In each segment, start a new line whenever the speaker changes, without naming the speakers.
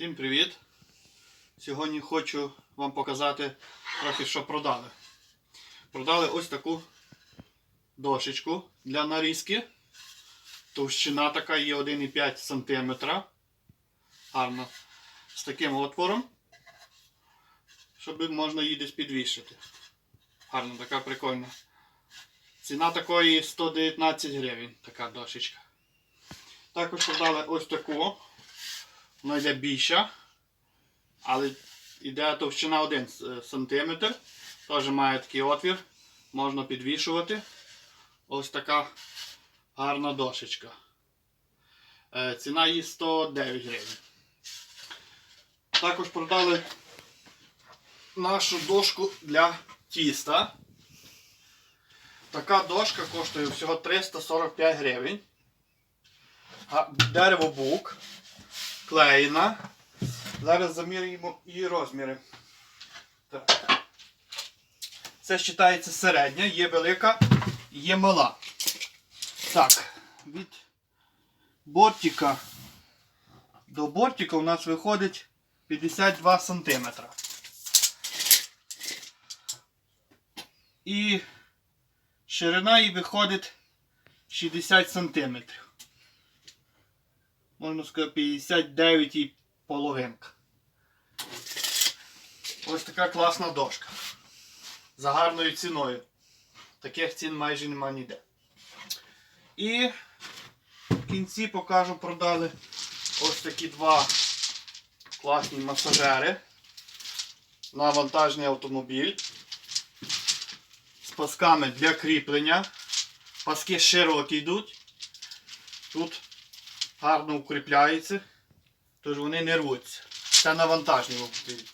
Всім привіт! Сьогодні хочу вам показати трохи, що продали. Продали ось таку дошечку для нарізки. Товщина така є 1,5 см. Гарно. З таким отвором. Щоб можна її десь підвішити. Гарно, така прикольна. Ціна такої 119 гривень, така дошечка. Також продали ось таку. Вона йде більша, але йде товщина 1 см. Теж має такий отвір. Можна підвішувати. Ось така гарна дошечка. Е, Ціна її 109 гривень. Також продали нашу дошку для тіста. Така дошка коштує всього 345 гривень. Дерево бук клеєна. Зараз замірюємо її розміри. Так. Це вважається середня, є велика, є мала. Так, від бортика до бортика у нас виходить 52 см. І ширина її виходить 60 см можна сказати, 59 і половинка. Ось така класна дошка. За гарною ціною. Таких цін майже нема ніде. І в кінці покажу, продали ось такі два класні масажери на вантажний автомобіль з пасками для кріплення. Паски широкі йдуть. Тут гарно укріпляються, тож вони не рвуться. Це на вантажному автомобілі.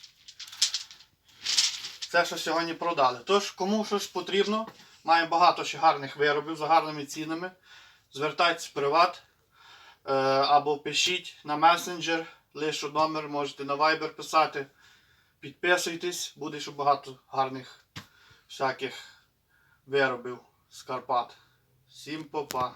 Це, що сьогодні продали. Тож, кому щось потрібно, має багато ще гарних виробів за гарними цінами. Звертайтесь в приват е, або пишіть на месенджер, лише номер, можете на Viber писати. Підписуйтесь, буде ще багато гарних всяких виробів з Карпат. Всім па-па.